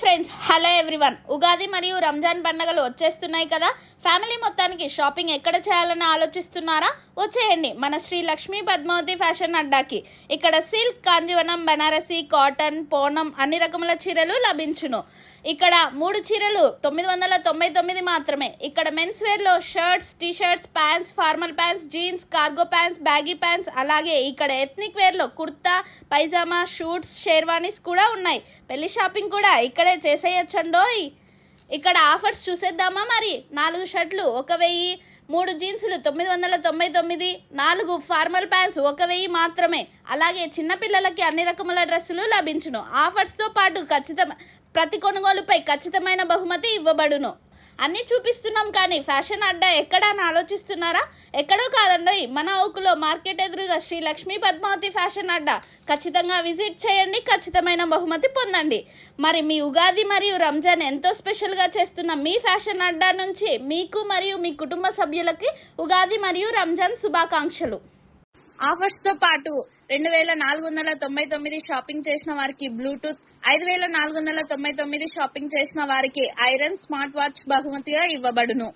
Friends hello everyone. Ugadi మరియు రంజాన్ పండుగలు వచ్చేస్తున్నాయి కదా. ఫ్యామిలీ మొత్తానికి షాపింగ్ ఎక్కడ చేయాలని ఆలోచిస్తున్నారా? వచ్చేయండి. మన శ్రీ లక్ష్మీ పద్మావతి ఫ్యాషన్ అడ్డాకి. ఇక్కడ సిల్క్ కాంజీవనం బనారసి కాటన్ పోనం అన్ని రకముల చీరలు లభించును. ఇక్కడ మూడు చీరలు తొమ్మిది వందల తొంభై తొమ్మిది మాత్రమే. ఇక్కడ men's వేర్లో shirts T shirts pants formal pants jeans cargo pants baggy pants అలాగే ఇక్కడ ఎథ్నిక్ వేర్లో కుర్తా పైజామా షూట్స్ షేర్వానీస్ కూడా ఉన్నాయి. పెళ్ళి షాపింగ్ కూడా ఇక్కడ చేసేయచ్చండోయ్. ఇక్కడ ఆఫర్స్ చూసేద్దామా మరి? నాలుగు షర్ట్లు ఒక వెయ్యి మూడు జీన్సులు తొమ్మిది వందల తొంభై తొమ్మిది నాలుగు ఫార్మల్ ప్యాంట్స్ ఒక వెయ్యి మాత్రమే. అలాగే చిన్నపిల్లలకి అన్ని రకముల డ్రెస్సులు లభించును. ఆఫర్స్తో పాటు ఖచ్చితం ప్రతి కొనుగోలుపై ఖచ్చితమైన బహుమతి ఇవ్వబడును. అన్నీ చూపిస్తున్నాం కానీ ఫ్యాషన్ అడ్డా ఎక్కడ అని ఆలోచిస్తున్నారా? ఎక్కడో కాదండి మన ఊకులో మార్కెట్ ఎదురుగా శ్రీ లక్ష్మీ పద్మావతి ఫ్యాషన్ అడ్డా. ఖచ్చితంగా విజిట్ చేయండి ఖచ్చితమైన బహుమతి పొందండి. మరి మీ ఉగాది మరియు రంజాన్ ఎంతో స్పెషల్గా చేస్తున్న మీ ఫ్యాషన్ అడ్డా నుంచి మీకు మరియు మీ కుటుంబ సభ్యులకి ఉగాది మరియు రంజాన్ శుభాకాంక్షలు. ఆఫర్స్తో పాటు రెండు వేల నాలుగు వందల తొంభై తొమ్మిది షాపింగ్ చేసిన వారికి బ్లూటూత్ ఐదు వేల నాలుగు వందల తొంభై తొమ్మిది షాపింగ్ చేసిన వారికి ఐరన్ స్మార్ట్ వాచ్ బహుమతిగా ఇవ్వబడును.